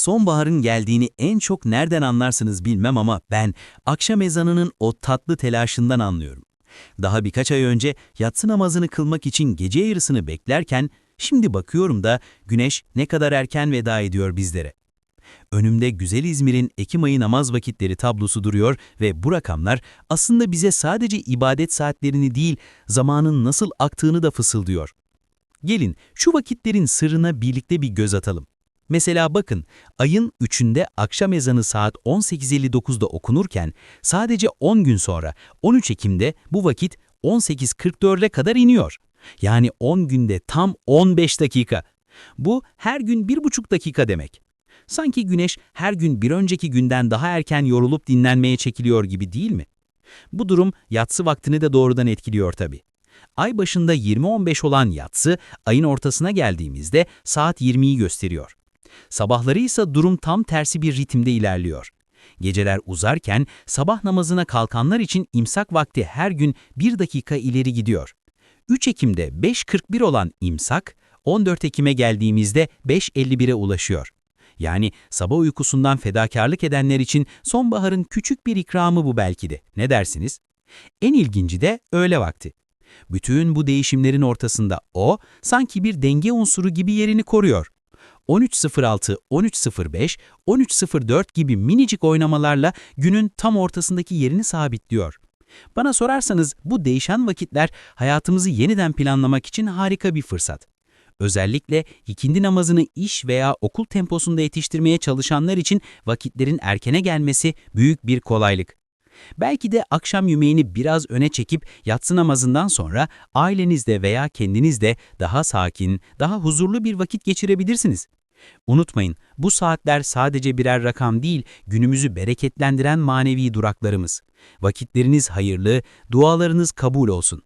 Sonbaharın geldiğini en çok nereden anlarsınız bilmem ama ben akşam ezanının o tatlı telaşından anlıyorum. Daha birkaç ay önce yatsı namazını kılmak için gece yarısını beklerken şimdi bakıyorum da güneş ne kadar erken veda ediyor bizlere. Önümde güzel İzmir'in Ekim ayı namaz vakitleri tablosu duruyor ve bu rakamlar aslında bize sadece ibadet saatlerini değil, zamanın nasıl aktığını da fısıldıyor. Gelin şu vakitlerin sırrına birlikte bir göz atalım. Mesela bakın, ayın 3'ünde akşam ezanı saat 18.59'da okunurken sadece 10 gün sonra 13 Ekim'de bu vakit 18.44'e kadar iniyor. Yani 10 günde tam 15 dakika. Bu her gün 1,5 dakika demek. Sanki güneş her gün bir önceki günden daha erken yorulup dinlenmeye çekiliyor gibi değil mi? Bu durum yatsı vaktini de doğrudan etkiliyor tabii. Ay başında 20-15 olan yatsı, ayın ortasına geldiğimizde saat 20'yi gösteriyor. Sabahları ise durum tam tersi bir ritimde ilerliyor. Geceler uzarken sabah namazına kalkanlar için imsak vakti her gün 1 dakika ileri gidiyor. 3 Ekim'de 5.41 olan imsak, 14 Ekim'e geldiğimizde 5.51'e ulaşıyor. Yani sabah uykusundan fedakarlık edenler için sonbaharın küçük bir ikramı bu belki de. Ne dersiniz? En ilginci de öğle vakti. Bütün bu değişimlerin ortasında o, sanki bir denge unsuru gibi yerini koruyor. 13.06, 13.05, 13.04 gibi minicik oynamalarla günün tam ortasındaki yerini sabitliyor. Bana sorarsanız bu değişen vakitler hayatımızı yeniden planlamak için harika bir fırsat. Özellikle ikindi namazını iş veya okul temposunda yetiştirmeye çalışanlar için vakitlerin erkene gelmesi büyük bir kolaylık. Belki de akşam yemeğini biraz öne çekip yatsı namazından sonra ailenizde veya kendinizde daha sakin, daha huzurlu bir vakit geçirebilirsiniz. Unutmayın, bu saatler sadece birer rakam değil, günümüzü bereketlendiren manevi duraklarımız. Vakitleriniz hayırlı, dualarınız kabul olsun.